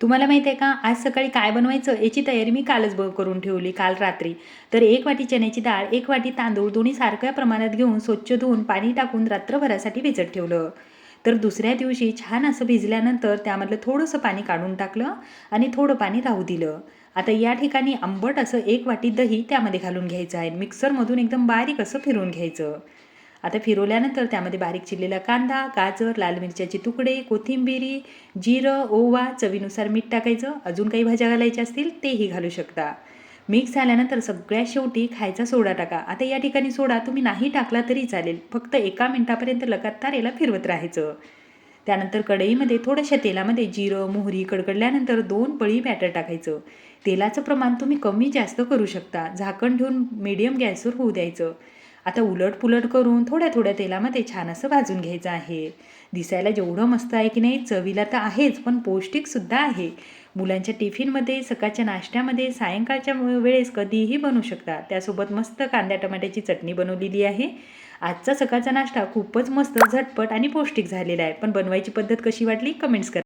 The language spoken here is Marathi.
तुम्हाला माहिती आहे का? आज सकाळी काय बनवायचं याची तयारी मी कालच ब करून ठेवली काल रात्री. तर एक वाटी चण्याची डाळ एक वाटी तांदूळ दोन्ही सारख्या प्रमाणात घेऊन स्वच्छ धुवून पाणी टाकून रात्रभरासाठी भिजत ठेवलं. तर दुसऱ्या दिवशी छान असं भिजल्यानंतर त्यामधलं थोडंसं पाणी काढून टाकलं आणि थोडं पाणी राहू दिलं. आता या ठिकाणी आंबट असं एक वाटी दही त्यामध्ये घालून घ्यायचं आहे. मिक्सरमधून एकदम बारीक असं फिरून घ्यायचं. आता फिरवल्यानंतर त्यामध्ये बारीक चिरलेला कांदा गाजर लाल मिरच्याचे तुकडे कोथिंबिरी जिरं ओवा चवीनुसार मीठ टाकायचं. अजून काही भाज्या घालायच्या असतील तेही घालू शकता. मिक्स झाल्यानंतर सगळ्यात शेवटी खायचा सोडा टाका. आता या ठिकाणी सोडा तुम्ही नाही टाकला तरी चालेल. फक्त एका मिनटापर्यंत लगातार याला फिरवत राहायचं. त्यानंतर कढईमध्ये थोड्याशा तेलामध्ये जिरं मोहरी कडकडल्यानंतर दोन पळी बॅटर टाकायचं. तेलाचं प्रमाण तुम्ही कमी जास्त करू शकता. झाकण ठेवून मीडियम गॅसवर होऊ द्यायचं. आता उलट पुलट करून थोड्या थोड्या तेलामध्ये छान असं भाजून घ्यायचं आहे. दिसायला जेवढं मस्त आहे की नाही चवीला तर आहेच पण पौष्टिकसुद्धा आहे. मुलांच्या टिफिनमध्ये सकाळच्या नाश्त्यामध्ये सायंकाळच्या वेळेस कधीही बनवू शकता त्यासोबत मस्त कांद्या टमाट्याची चटणी बनवलेली आहे. आजचा सकाळचा नाश्ता खूपच मस्त झटपट आणि पौष्टिक झालेला आहे. पण बनवायची पद्धत कशी वाटली? कमेंट्स करा.